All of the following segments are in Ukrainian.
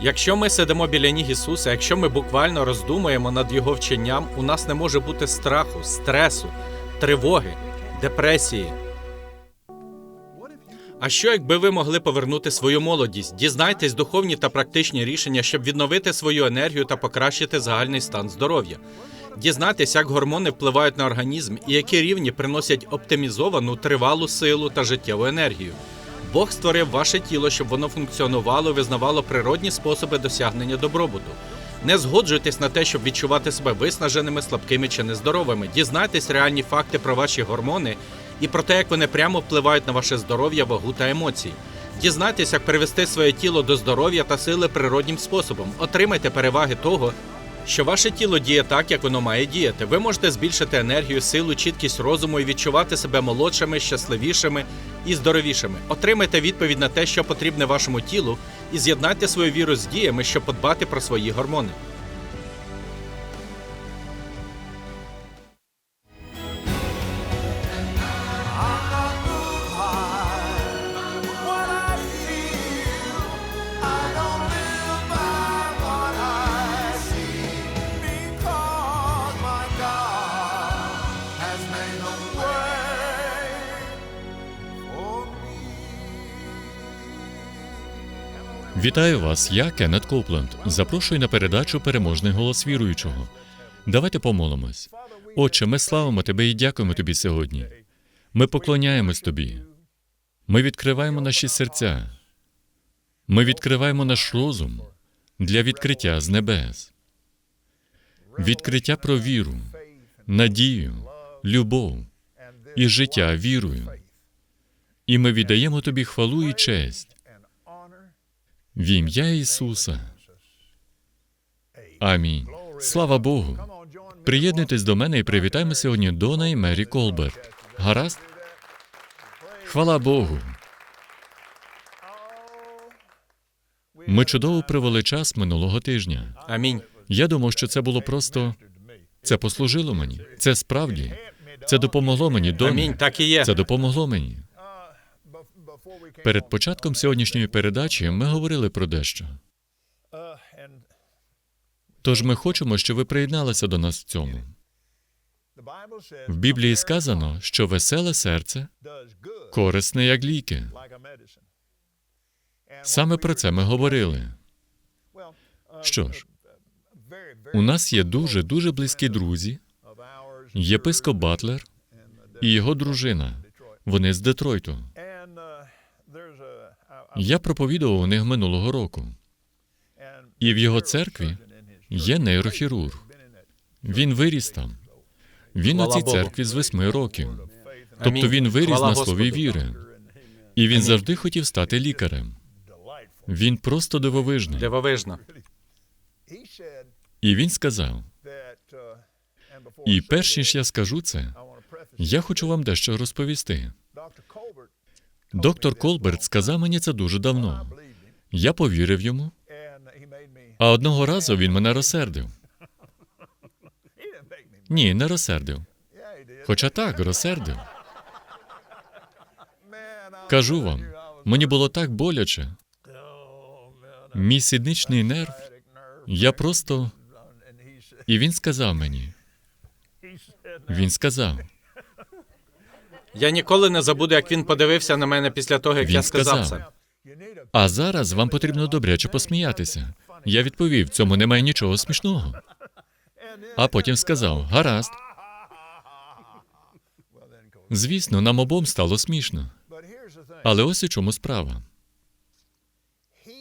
Якщо ми сидимо біля ніг Ісуса, якщо ми буквально роздумуємо над Його вченням, у нас не може бути страху, стресу, тривоги, депресії. А що, якби ви могли повернути свою молодість, дізнайтесь духовні та практичні рішення, щоб відновити свою енергію та покращити загальний стан здоров'я? Дізнайтесь, як гормони впливають на організм і які рівні приносять оптимізовану тривалу силу та життєву енергію. Бог створив ваше тіло, щоб воно функціонувало визнавало природні способи досягнення добробуту. Не згоджуйтесь на те, щоб відчувати себе виснаженими, слабкими чи нездоровими. Дізнайтесь реальні факти про ваші гормони і про те, як вони прямо впливають на ваше здоров'я, вагу та емоції. Дізнайтесь, як привести своє тіло до здоров'я та сили природнім способом. Отримайте переваги того, що ваше тіло діє так, як воно має діяти. Ви можете збільшити енергію, силу, чіткість розуму і відчувати себе молодшими, щасливішими і здоровішими. Отримайте відповідь на те, що потрібне вашому тілу, і з'єднайте свою віру з діями, щоб подбати про свої гормони. Вітаю вас, я Кеннет Копленд. Запрошую на передачу Переможний голос віруючого. Давайте помолимось. Отче, ми славимо тебе і дякуємо тобі сьогодні. Ми поклоняємось тобі. Ми відкриваємо наші серця. Ми відкриваємо наш розум для відкриття з небес. Відкриття про віру, надію, любов і життя вірою. І ми віддаємо тобі хвалу і честь в ім'я Ісуса. Амінь. Слава Богу. Приєднуйтесь до мене і привітаємо сьогодні Дона і Мері Колберт. Гаразд? Хвала Богу. Ми чудово провели час минулого тижня. Амінь. Я думав, що це було просто. Це послужило мені. Це справді. Це допомогло мені, Амінь. Так і є. Це допомогло мені. Перед початком сьогоднішньої передачі ми говорили про дещо. Тож ми хочемо, щоб ви приєдналися до нас в цьому. В Біблії сказано, що веселе серце корисне як ліки. Саме про це ми говорили. Що ж, у нас є дуже дуже близькі друзі, єпископ Батлер і його дружина. Вони з Детройту. Я проповідував у них минулого року. І в його церкві є нейрохірург. Він виріс там. Він у цій церкві з восьми років. Тобто він виріс на слові віри. І він завжди хотів стати лікарем. Він просто дивовижний. Дивовижно. І він сказав: і перш ніж я скажу це, я хочу вам дещо розповісти. Доктор Колберт сказав мені це дуже давно. Я повірив йому, а одного разу він мене розсердив. Ні, не розсердив. Хоча так, розсердив. Кажу вам, мені було так боляче. Мій сідничний нерв, я просто. І він сказав мені. Він сказав, Я ніколи не забуду, як він подивився на мене після того, як Він я сказав це. а зараз вам потрібно добряче посміятися. Я відповів, в цьому немає нічого смішного. А потім сказав: гаразд. Звісно, нам обом стало смішно. Але ось у чому справа.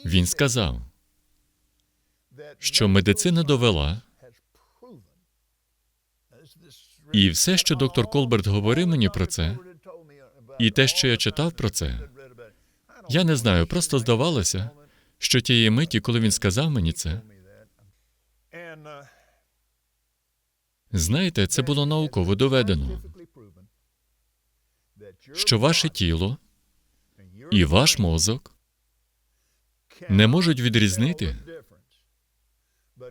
Він сказав, що медицина довела, і все, що доктор Колберт говорив мені про це, і те, що я читав про це, я не знаю, просто здавалося, що тієї миті, коли він сказав мені це, знаєте, це було науково доведено, що ваше тіло і ваш мозок не можуть відрізнити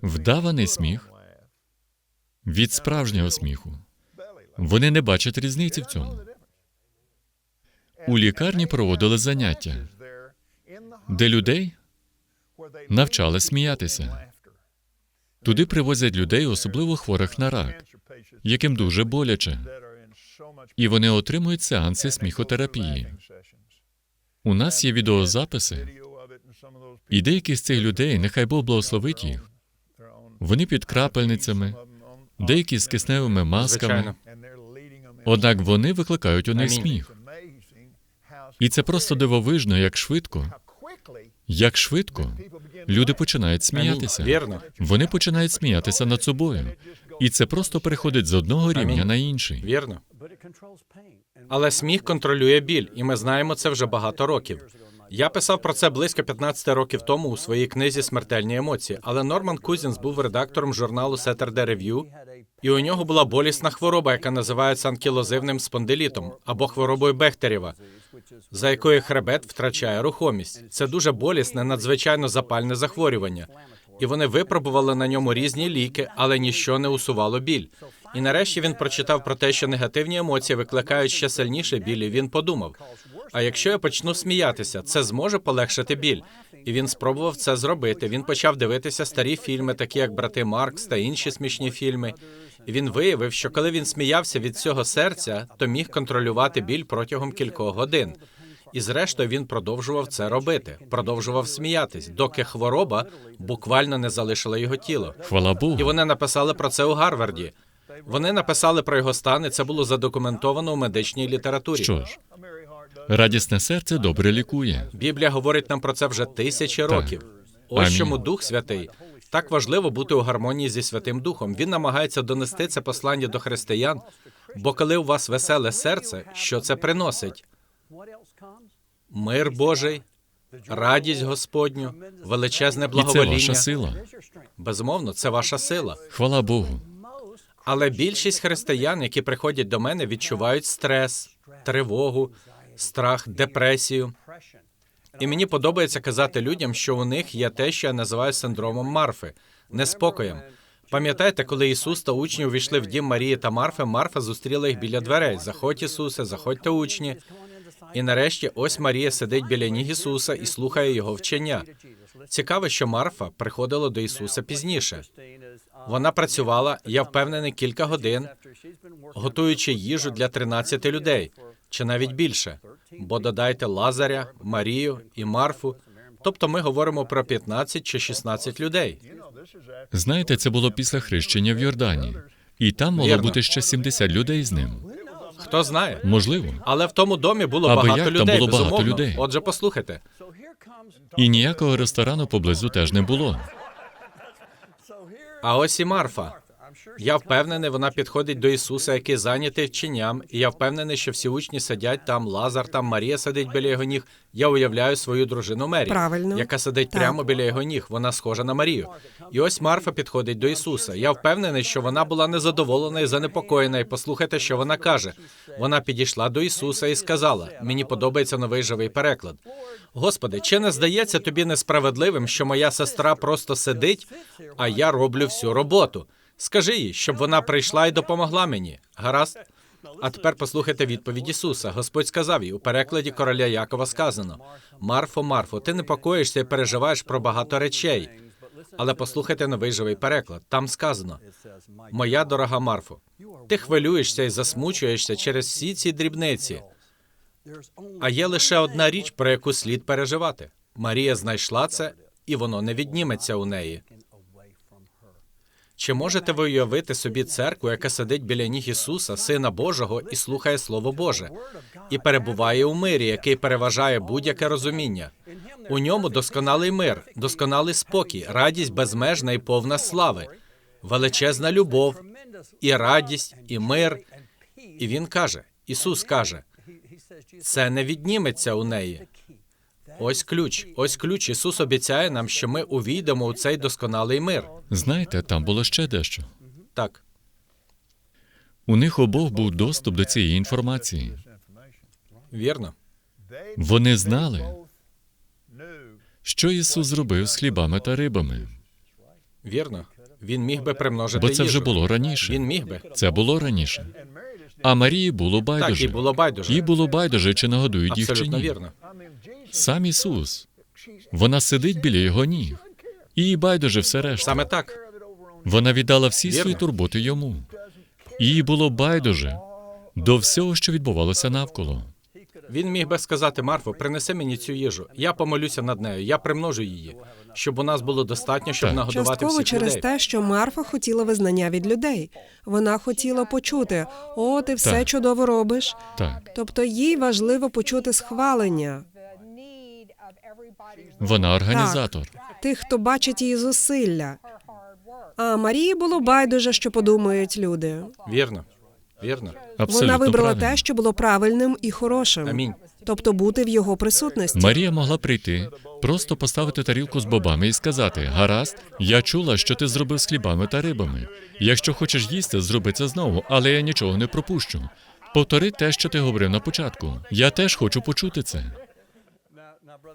вдаваний сміх від справжнього сміху. Вони не бачать різниці в цьому. У лікарні проводили заняття, де людей навчали сміятися. Туди привозять людей, особливо хворих на рак, яким дуже боляче, і вони отримують сеанси сміхотерапії. У нас є відеозаписи, і деякі з цих людей, нехай Бог благословить їх. Вони під крапельницями, деякі з кисневими масками. Однак вони викликають у них сміх. І це просто дивовижно, як швидко, як швидко люди починають сміятися. Вірно. Вони починають сміятися над собою. І це просто переходить з одного рівня Амінь. на інший. Вірно. Але сміх контролює біль, і ми знаємо це вже багато років. Я писав про це близько 15 років тому у своїй книзі Смертельні емоції. Але Норман Кузінс був редактором журналу Saturday Review, і у нього була болісна хвороба, яка називається анкілозивним спондилітом або хворобою Бехтерєва, за якою хребет втрачає рухомість. Це дуже болісне, надзвичайно запальне захворювання. І вони випробували на ньому різні ліки, але ніщо не усувало біль. І нарешті він прочитав про те, що негативні емоції викликають ще сильніше біль, і він подумав: а якщо я почну сміятися, це зможе полегшити біль. І він спробував це зробити. Він почав дивитися старі фільми, такі як Брати Маркс та інші смішні фільми. І він виявив, що коли він сміявся від цього серця, то міг контролювати біль протягом кількох годин. І зрештою він продовжував це робити, продовжував сміятись, доки хвороба буквально не залишила його тіло. Хвала І вони написали про це у Гарварді. Вони написали про його стан, і це було задокументовано у медичній літературі. Що ж, радісне серце добре лікує. Біблія говорить нам про це вже тисячі років. Ось Амінь. чому Дух Святий. Так важливо бути у гармонії зі Святим Духом. Він намагається донести це послання до християн. Бо коли у вас веселе серце, що це приносить? Мир Божий, радість Господню, величезне І це ваша сила. Безумовно, це ваша сила. Хвала Богу. Але більшість християн, які приходять до мене, відчувають стрес, тривогу, страх, депресію. І мені подобається казати людям, що у них є те, що я називаю синдромом Марфи, неспокоєм. Пам'ятаєте, коли Ісус та учні увійшли в дім Марії та Марфи, Марфа зустріла їх біля дверей. Заходь, Ісусе, заходьте учні. І нарешті ось Марія сидить біля ніг Ісуса і слухає його вчення. Цікаво, що Марфа приходила до Ісуса пізніше. Вона працювала, я впевнений, кілька годин, готуючи їжу для 13 людей, чи навіть більше. Бо додайте Лазаря, Марію і Марфу. Тобто ми говоримо про 15 чи 16 людей. Знаєте, це було після хрещення в Йордані. І там могло Вірно. бути ще 70 людей з ним. Хто знає? Можливо. Але в тому домі було Аби багато як, там людей. було багато людей. Отже, послухайте. І ніякого ресторану поблизу теж не було. А ось і Марфа. Я впевнений, вона підходить до Ісуса, який зайнятий вченням, і я впевнений, що всі учні сидять там, Лазар там, Марія сидить біля його ніг. Я уявляю свою дружину Мері, Правильно. яка сидить Так. прямо біля його ніг. Вона схожа на Марію. І ось Марфа підходить до Ісуса. Я впевнений, що вона була незадоволена і занепокоєна. І послухайте, що вона каже. Вона підійшла до Ісуса і сказала: Мені подобається новий живий переклад. Господи, чи не здається тобі несправедливим, що моя сестра просто сидить, а я роблю всю роботу? Скажи їй, щоб вона прийшла і допомогла мені. Гаразд? А тепер послухайте відповідь Ісуса. Господь сказав їй у перекладі короля Якова сказано: Марфо, Марфо, ти непокоїшся і переживаєш про багато речей. Але послухайте новий живий переклад. Там сказано: Моя дорога Марфо, ти хвилюєшся і засмучуєшся через всі ці дрібниці. А є лише одна річ, про яку слід переживати. Марія знайшла це, і воно не відніметься у неї. Чи можете ви уявити собі церкву, яка сидить біля ніг Ісуса, Сина Божого, і слухає Слово Боже, і перебуває у мирі, який переважає будь-яке розуміння? У ньому досконалий мир, досконалий спокій, радість безмежна і повна слави, величезна любов, і радість, і мир. І він каже: Ісус каже, це не відніметься у неї. Ось ключ, ось ключ. Ісус обіцяє нам, що ми увійдемо у цей досконалий мир. Знаєте, там було ще дещо. Так. У них обох був доступ до цієї інформації. Вірно. Вони знали, що Ісус зробив з хлібами та рибами, Вірно. Він міг би примножити бо це вже їжу. було раніше. Він міг би. Це було раніше. А Марії було Так, байдуже. і було байдуже. Їй було байдуже, чи нагодують їх чи Абсолютно ні. вірно. Сам Ісус Вона сидить біля його ніг. І їй байдуже все решта. Саме так. Вона віддала всі Вірно. свої турботи йому. І їй було байдуже до всього, що відбувалося навколо. Він міг би сказати: Марфо, принеси мені цю їжу. Я помолюся над нею, я примножу її, щоб у нас було достатньо, щоб Так. нагодувати Частково всіх через людей. те, що Марфа хотіла визнання від людей. Вона хотіла почути: о, ти все Так. чудово робиш. Так, Тобто їй важливо почути схвалення вона організатор. тих, хто бачить її зусилля. А Марії було байдуже, що подумають люди. Вірно, вірно. Абсолютно Вона вибрала правильно. те, що було правильним і хорошим. Амінь. Тобто бути в його присутності. Марія могла прийти, просто поставити тарілку з бобами і сказати: Гаразд, я чула, що ти зробив з хлібами та рибами. Якщо хочеш їсти, зроби це знову, але я нічого не пропущу. Повтори те, що ти говорив на початку. Я теж хочу почути це.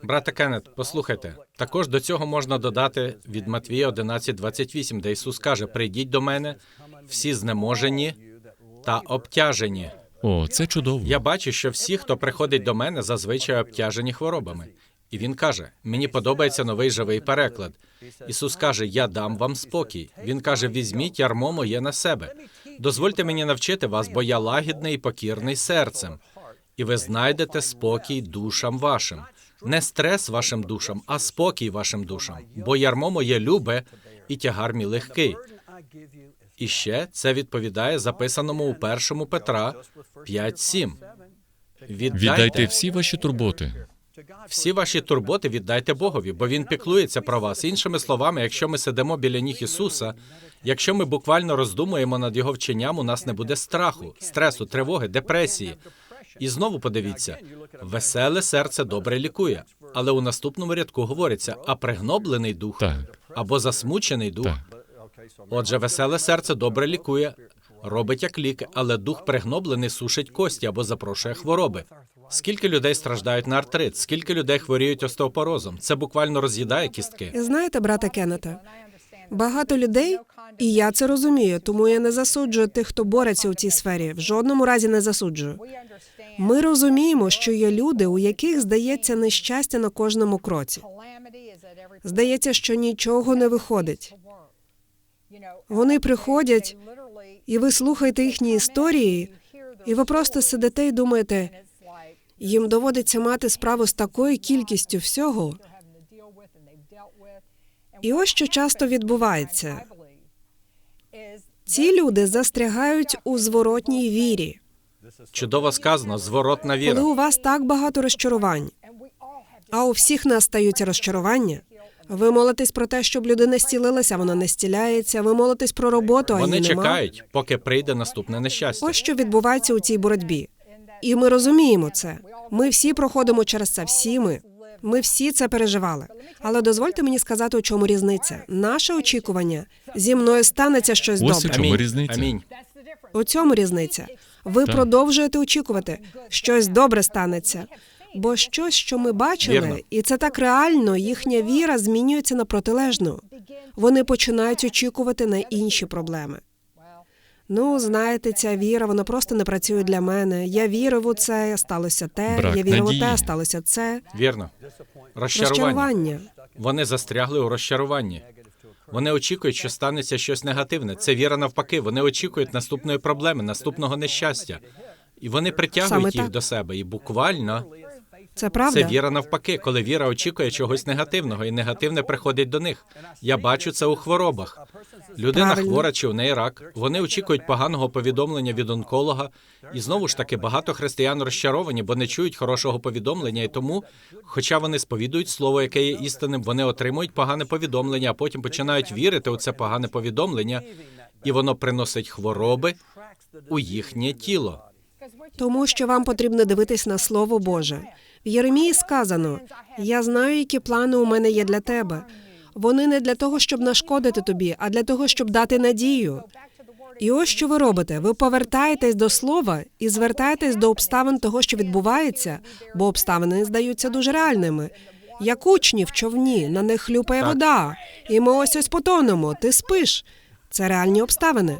Брате Кеннет, послухайте. Також до цього можна додати від Матвія 11.28, де Ісус каже: Прийдіть до мене, всі знеможені та обтяжені. О, це чудово. Я бачу, що всі, хто приходить до мене, зазвичай обтяжені хворобами. І він каже: мені подобається новий живий переклад. Ісус каже: Я дам вам спокій. Він каже: візьміть ярмо моє на себе. Дозвольте мені навчити вас, бо я лагідний і покірний серцем, і ви знайдете спокій душам вашим. Не стрес вашим душам, а спокій вашим душам. Бо ярмо моє любе і тягар мій легкий. І ще це відповідає записаному у першому Петра 5.7. Віддайте, Віддайте всі ваші турботи. всі ваші турботи віддайте Богові, бо він піклується про вас. Іншими словами, якщо ми сидимо біля ніг Ісуса, якщо ми буквально роздумуємо над його вченням, у нас не буде страху, стресу, тривоги, депресії. І знову подивіться: веселе серце добре лікує. Але у наступному рядку говориться: а пригноблений дух Так, або засмучений дух. так. Отже, веселе серце добре лікує, робить як ліки, але дух пригноблений сушить кості або запрошує хвороби. Скільки людей страждають на артрит, скільки людей хворіють остеопорозом? Це буквально роз'їдає кістки. Знаєте, брате Кеннета, багато людей, і я це розумію, тому я не засуджую тих, хто бореться у цій сфері. В жодному разі не засуджую. Ми розуміємо, що є люди, у яких здається нещастя на кожному кроці. Здається, що нічого не виходить. Вони приходять, і ви слухаєте їхні історії, і ви просто сидите і думаєте, їм доводиться мати справу з такою кількістю всього. І ось що часто відбувається. Ці люди застрягають у зворотній вірі, Чудово сказано, зворотна коли у вас так багато розчарувань, а у всіх нас стаються розчарування. Ви молитесь про те, щоб людина зцілилася, вона не зціляється. Ви молитесь про роботу, а Вони її нема. чекають, поки прийде наступне нещастя. Ось що відбувається у цій боротьбі. І ми розуміємо це. Ми всі проходимо через це. Всі ми. Ми всі це переживали. Але дозвольте мені сказати, у чому різниця. Наше очікування зі мною станеться щось Ось у добре. чому Амінь. різниця. Амінь. У цьому різниця. Ви Так. продовжуєте очікувати, щось добре станеться. Бо щось, що ми бачили, Вірно. і це так реально, їхня віра змінюється на протилежну. Вони починають очікувати на інші проблеми. Ну, знаєте, ця віра, вона просто не працює для мене. Я вірив у це, сталося те, Брак я вірив у те, сталося це. Вірно. Розчарування. Розчарування. Вони застрягли у розчаруванні. Вони очікують, що станеться щось негативне. Це віра навпаки. Вони очікують наступної проблеми, наступного нещастя. І вони притягують Саме їх так. до себе. І буквально Це правда. це віра навпаки, коли віра очікує чогось негативного, і негативне приходить до них. Я бачу це у хворобах. Людина Правильно. хвора чи у неї рак. Вони очікують поганого повідомлення від онколога. І знову ж таки, багато християн розчаровані, бо не чують хорошого повідомлення. І тому, хоча вони сповідують слово, яке є істинним, вони отримують погане повідомлення, а потім починають вірити у це погане повідомлення, і воно приносить хвороби у їхнє тіло. Тому що вам потрібно дивитись на Слово Боже. В Єремії сказано: Я знаю, які плани у мене є для тебе. Вони не для того, щоб нашкодити тобі, а для того, щоб дати надію. І ось що ви робите: ви повертаєтесь до слова і звертаєтесь до обставин того, що відбувається, бо обставини здаються дуже реальними. Як учні в човні, на них хлюпає вода, і ми ось ось потонемо. Ти спиш. Це реальні обставини.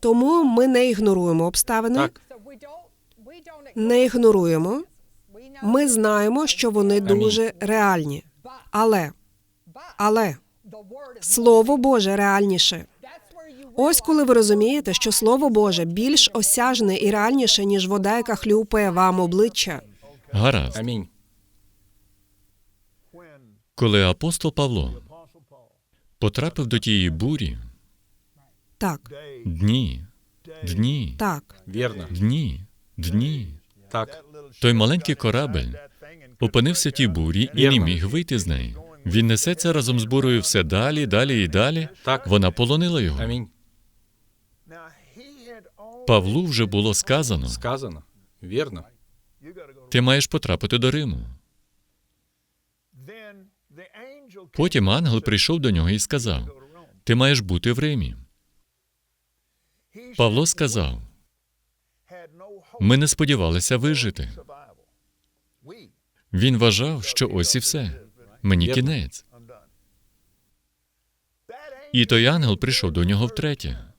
Тому ми не ігноруємо обставини, Так, не ігноруємо. Ми знаємо, що вони дуже реальні. Але, але Слово Боже реальніше. Ось коли ви розумієте, що Слово Боже більш осяжне і реальніше, ніж вода, яка хлюпає вам обличчя. Гаразд. Амінь. Коли апостол Павло потрапив до тієї бурі, Так, дні, дні, так, Вірно. дні, дні, Так. Той маленький корабель опинився в тій бурі і не міг вийти з неї. Він несеться разом з бурою все далі, далі і далі. Так. Вона полонила його. Павлу вже було сказано: Сказано. Вірно. ти маєш потрапити до Риму. Потім ангел прийшов до нього і сказав: Ти маєш бути в Римі. Павло сказав: Ми не сподівалися вижити. Він вважав, що ось і все. Мені кінець. І той ангел прийшов до нього втретє.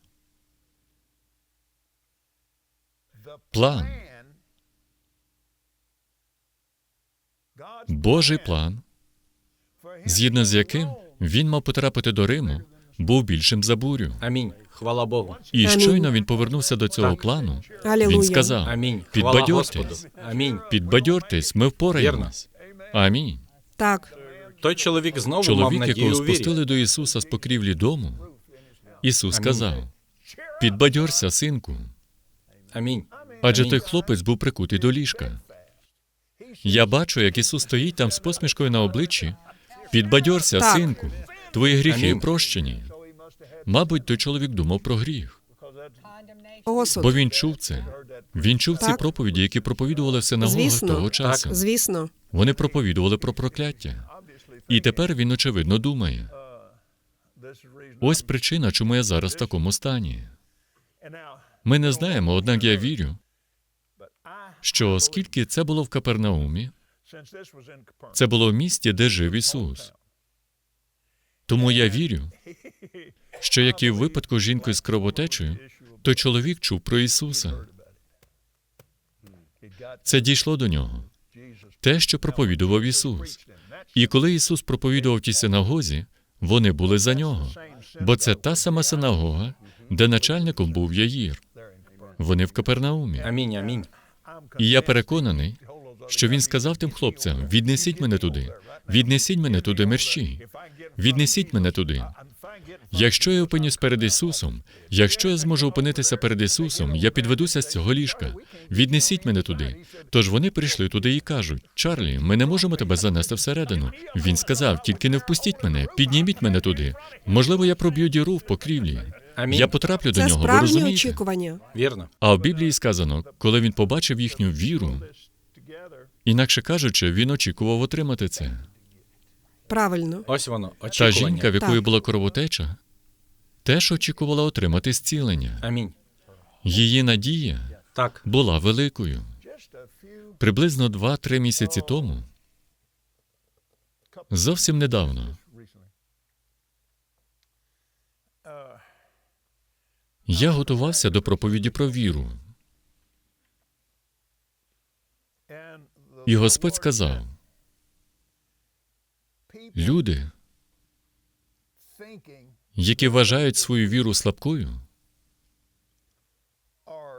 План, Божий план, згідно з яким він мав потрапити до Риму, був більшим за бурю. Амінь. Хвала Богу. І Амінь. щойно він повернувся до цього Так. плану. Алілуя. Він сказав: Амінь. Хвала Господу. Підбадьортесь, Амінь. підбадьортесь, ми впораємось. Амінь. так, Той чоловік знову мав Чоловік, надію якого у вірі. спустили до Ісуса з покрівлі дому, Ісус сказав: Підбадьорся, синку, Амінь. адже Амінь. той хлопець був прикутий до ліжка. Я бачу, як Ісус стоїть там з посмішкою на обличчі. Підбадьорся, Так. синку, твої гріхи Амінь. прощені. Мабуть, той чоловік думав про гріх, осуд. бо він чув це. Він чув ці проповіді, які проповідували в синагогах Звісно. того часу. Звісно, Вони проповідували про прокляття. І тепер він, очевидно, думає: ось причина, чому я зараз в такому стані. Ми не знаємо, однак я вірю, що оскільки це було в Капернаумі, це було в місті, де жив Ісус. Тому я вірю, що як і в випадку з жінкою з кровотечею, той чоловік чув про Ісуса. Це дійшло до нього. Те, що проповідував Ісус. І коли Ісус проповідував тій синагозі, вони були за нього. Бо це та сама синагога, де начальником був Яїр. Вони в Капернаумі. Амінь. Амінь. І я переконаний, що він сказав тим хлопцям: віднесіть мене туди, віднесіть мене туди мерщі, віднесіть мене туди. Якщо я опинюсь перед Ісусом, якщо я зможу опинитися перед Ісусом, я підведуся з цього ліжка. Віднесіть мене туди. Тож вони прийшли туди і кажуть: Чарлі, ми не можемо тебе занести всередину. Він сказав: тільки не впустіть мене, підніміть мене туди. Можливо, я проб'ю діру в покрівлі. Амінь. Я потраплю до це нього. Ви справжні розумієте? очікування. Вірно. А в Біблії сказано, коли він побачив їхню віру, інакше кажучи, він очікував отримати це. Правильно. Ось воно. Та Очікування. жінка, в якої Так. була кровотеча, теж очікувала отримати зцілення. Амінь. Її надія Так. була великою. Приблизно 2-3 місяці тому, зовсім недавно, я готувався до проповіді про віру, і Господь сказав: люди, які вважають свою віру слабкою,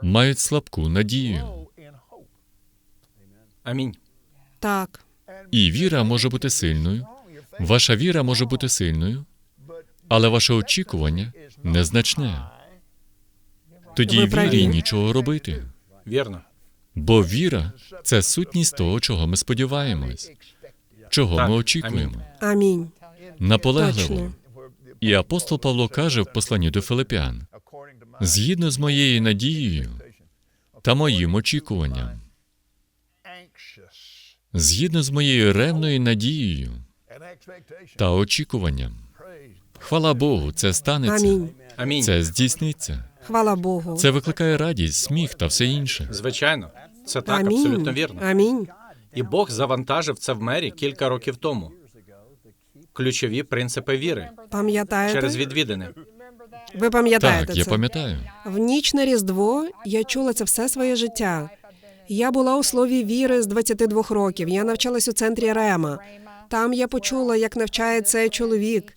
мають слабку надію. Амінь. Так, І віра може бути сильною, ваша віра може бути сильною, але ваше очікування незначне. Тоді Ви вірі праві. нічого робити. Вірно. Бо віра це сутність того, чого ми сподіваємось, чого Так, ми очікуємо. амінь. Наполегливо. І апостол Павло каже в посланні до Филипян: згідно з моєю надією та моїм очікуванням, згідно з моєю ревною надією та очікуванням. Хвала Богу, це станеться, Амінь. Амінь. це здійсниться. Хвала Богу. Це викликає радість, сміх та все інше. Звичайно. Це так, Амінь. абсолютно вірно. Амінь. І Бог завантажив це в мері кілька років тому. Ключові принципи віри Пам'ятаєте? через відвідини. Ви пам'ятаєте Так, я це? пам'ятаю. В ніч на Різдво я чула це все своє життя. Я була у слові віри з 22 років. Я навчалась у центрі Рема. Там я почула, як навчає цей чоловік,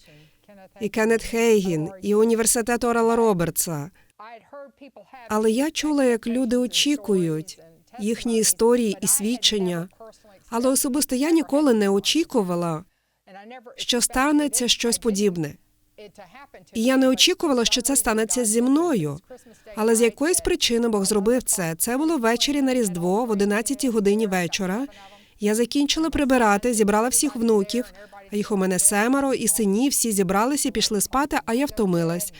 і Кеннет Хейгін, і університет Орала Робертса. Але я чула, як люди очікують їхні історії і свідчення. Але особисто я ніколи не очікувала, що станеться щось подібне. І я не очікувала, що це станеться зі мною. Але з якоїсь причини Бог зробив це. Це було ввечері на Різдво, в 11 годині вечора. Я закінчила прибирати, зібрала всіх внуків. А їх у мене семеро, і сині всі зібралися пішли спати, а я втомилась.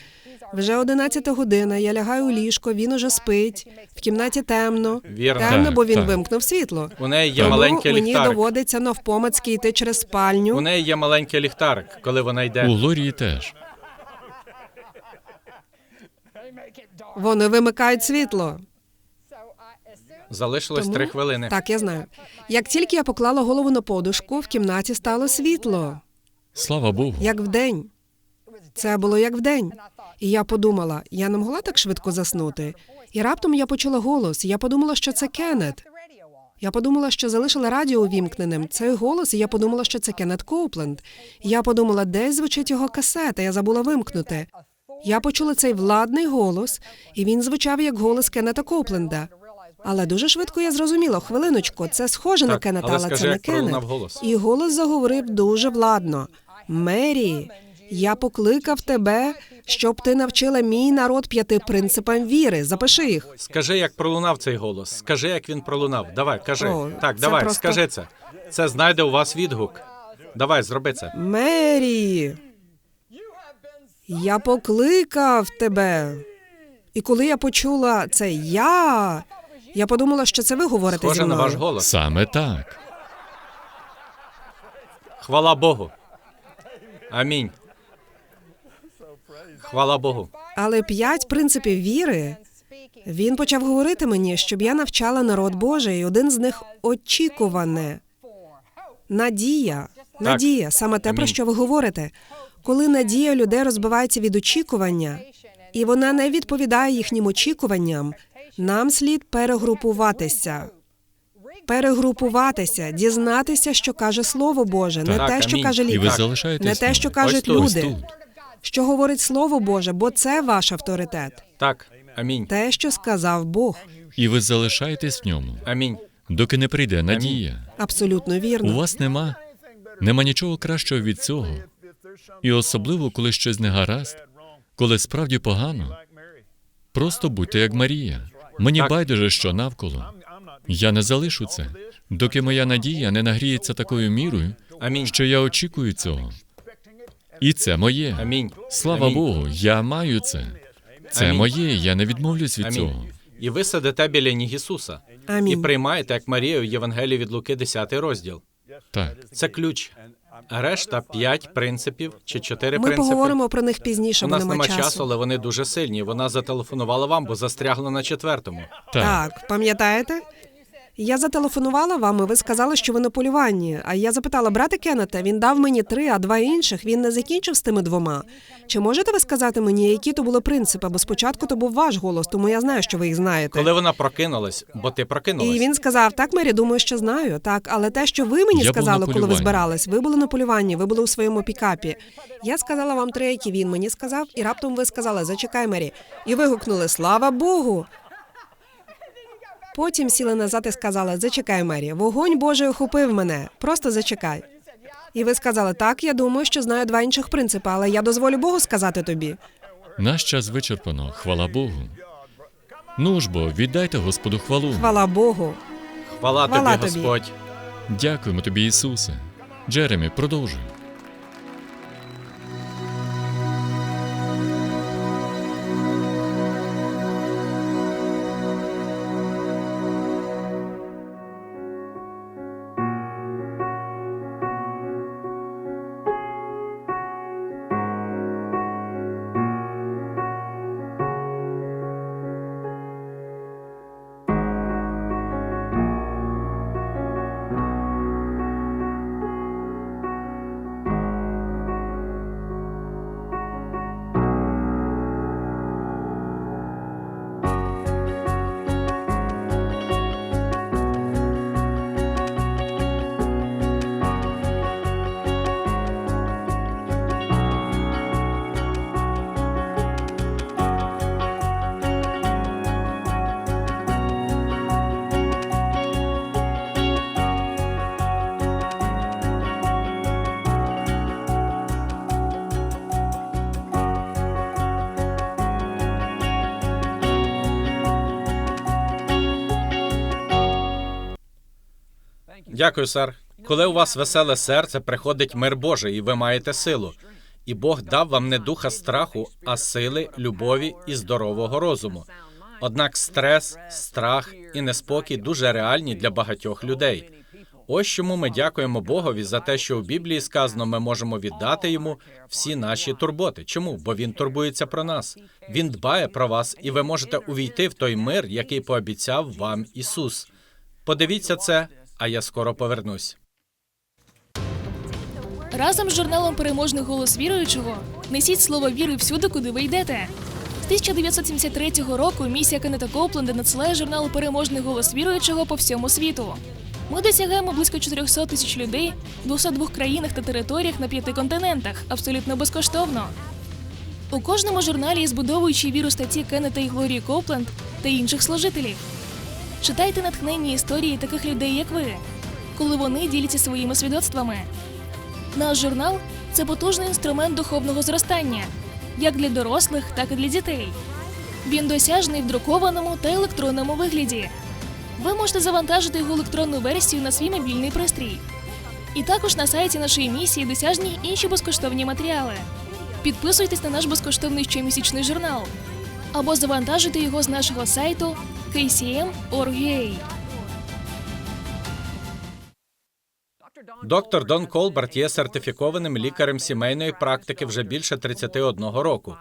Вже 11 година, я лягаю у ліжко, він уже спить. В кімнаті темно. Вірно. Темно, Так, бо він так. вимкнув світло. У неї є Тому маленький мені ліхтарик. доводиться навпомацьки йти через спальню. У неї є маленький ліхтарик, коли вона йде. У йде. Глорії теж. Вони вимикають світло. Залишилось Тому- три хвилини. Так, я знаю. Як тільки я поклала голову на подушку, в кімнаті стало світло, Слава Богу. як вдень. Це було як вдень. І я подумала, я не могла так швидко заснути. І раптом я почула голос. і Я подумала, що це Кеннет. Я подумала, що залишила радіо увімкненим. Цей голос, і я подумала, що це Кеннет Коупленд. Я подумала, десь звучить його касета, я забула вимкнути. Я почула цей владний голос, і він звучав як голос Кеннета Коупленда. Але дуже швидко я зрозуміла, хвилиночку, це схоже на Так, Кеннета, але але скажи, це не Кеннет. голос. І голос заговорив дуже владно. Мері, я покликав тебе, щоб ти навчила мій народ п'яти принципам віри. Запиши їх. Скажи, як пролунав цей голос. Скажи, як він пролунав. Давай, кажи. О, так, це давай, просто- скажи це. Це знайде у вас відгук. Давай, зроби це. Мері, я покликав тебе. І коли я почула це я, я подумала, що це ви говорите Схоже зі на ваш голос. Саме так. Хвала Богу. Амінь. Хвала Богу. Але п'ять принципів віри. Він почав говорити мені, щоб я навчала народ Божий, і один з них очікуване. Надія. Надія, саме те, про що ви говорите. Коли надія людей розбивається від очікування, і вона не відповідає їхнім очікуванням, нам слід перегрупуватися. Перегрупуватися, дізнатися, що каже Слово Боже, не Так, те, що амінь. каже І ви лікар, залишаєтесь не те, що кажуть тут. Ось люди, тут. Що говорить Слово Боже, бо це ваш авторитет. Так, амінь. Те, що сказав Бог, І ви залишаєтесь в ньому, Амінь. доки не прийде надія. абсолютно У вірно. вас нема, нема нічого кращого від цього. І особливо, коли щось не гаразд, коли справді погано. Просто будьте як Марія. Мені Так. байдуже, що навколо. Я не залишу це, доки моя надія не нагріється такою мірою, Амінь. що я очікую цього. І це моє. Амінь. Слава Амінь. Богу, я маю це. Це Амінь. моє, я не відмовлюсь від Амінь. цього. І ви сидите біля ніг Ісуса. І Амінь. приймаєте, як Марія в Євангелії від Луки, 10 розділ. Так. Це ключ. Решта п'ять принципів чи чотири Ми принципи. поговоримо про них пізніше, У бо нас нема нема часу, часу. але вони дуже сильні. Вона зателефонувала вам, бо застрягла на четвертому. Так. Так, пам'ятаєте? Я зателефонувала вам, і ви сказали, що ви на полюванні. А я запитала брата Кеннета, він дав мені три, а два інших він не закінчив з тими двома. Чи можете ви сказати мені, які то були принципи? Бо спочатку то був ваш голос, тому я знаю, що ви їх знаєте. Коли вона прокинулась, бо ти прокинулась. І він сказав: так, Мері, думаю, що знаю. Так, але те, що ви мені Я був сказали, коли ви полюванні. збирались, ви були на полюванні, ви були у своєму пікапі. Я сказала вам три, які він мені сказав, і раптом ви сказали Зачекай, Мері. І вигукнули Слава Богу. Потім сіли назад і сказали Зачекай, Мері, вогонь Божий охопив мене. Просто зачекай. І ви сказали, так, я думаю, що знаю два інших принципи, але я дозволю Богу сказати тобі. Наш час вичерпано, хвала Богу. Ну ж бо, віддайте Господу хвалу. Хвала Богу. Хвала, Хвала тобі, тобі. Господь. Дякуємо тобі, Ісусе. Джеремі, продовжуй. Дякую, сер. Коли у вас веселе серце, приходить мир Божий, і ви маєте силу. І Бог дав вам не духа страху, а сили, любові і здорового розуму. Однак стрес, страх і неспокій дуже реальні для багатьох людей. Ось чому ми дякуємо Богові за те, що у Біблії сказано, ми можемо віддати йому всі наші турботи. Чому? Бо він турбується про нас. Він дбає про вас, і ви можете увійти в той мир, який пообіцяв вам Ісус. Подивіться це, а я скоро повернусь. Разом з журналом Переможний голос віруючого несіть слово віри всюди, куди ви йдете. З 1973 року місія Кеннета Копленда надсилає журнал Переможний голос віруючого по всьому світу. Ми досягаємо близько 400 тисяч людей в 202 країнах та територіях на п'яти континентах абсолютно безкоштовно. У кожному журналі є збудовуючі віру статті Кеннета і Глорії Копленд та інших служителів. Читайте натхненні історії таких людей, як ви, коли вони діляться своїми свідоцтвами. Наш журнал це потужний інструмент духовного зростання, як для дорослих, так і для дітей. Він досяжний в друкованому та електронному вигляді. Ви можете завантажити його електронну версію на свій мобільний пристрій. І також на сайті нашої місії досяжні інші безкоштовні матеріали. Підписуйтесь на наш безкоштовний щомісячний журнал або завантажуйте його з нашого сайту kcm.org.ua. Доктор Дон Колберт є сертифікованим лікарем сімейної практики вже більше 31 року.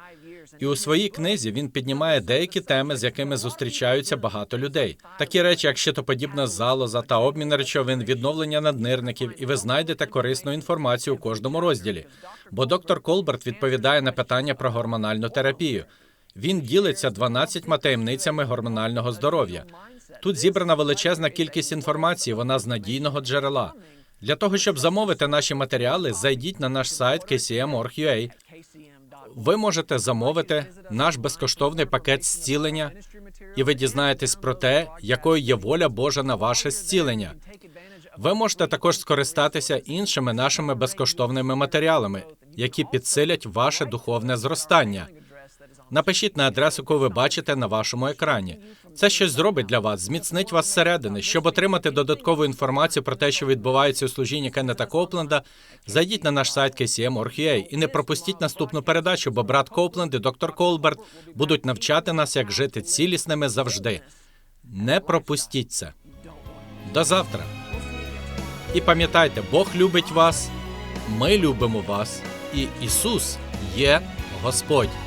І у своїй книзі він піднімає деякі теми, з якими зустрічаються багато людей. Такі речі, як щитоподібна залоза та обмін речовин, відновлення наднирників, і ви знайдете корисну інформацію у кожному розділі. Бо доктор Колберт відповідає на питання про гормональну терапію. Він ділиться 12 таємницями гормонального здоров'я. Тут зібрана величезна кількість інформації, вона з надійного джерела. Для того, щоб замовити наші матеріали, зайдіть на наш сайт kcm.org.ua. Ви можете замовити наш безкоштовний пакет зцілення, і ви дізнаєтесь про те, якою є воля Божа на ваше зцілення. Ви можете також скористатися іншими нашими безкоштовними матеріалами, які підсилять ваше духовне зростання. Напишіть на адресу, яку ви бачите на вашому екрані. Це щось зробить для вас, зміцнить вас зсередини. Щоб отримати додаткову інформацію про те, що відбувається у служінні Кеннета Копленда, зайдіть на наш сайт KCM.org.ua і не пропустіть наступну передачу, бо брат Копленд і доктор Колберт будуть навчати нас, як жити цілісними завжди. Не пропустіть це. До завтра. І пам'ятайте, Бог любить вас, ми любимо вас, і Ісус є Господь.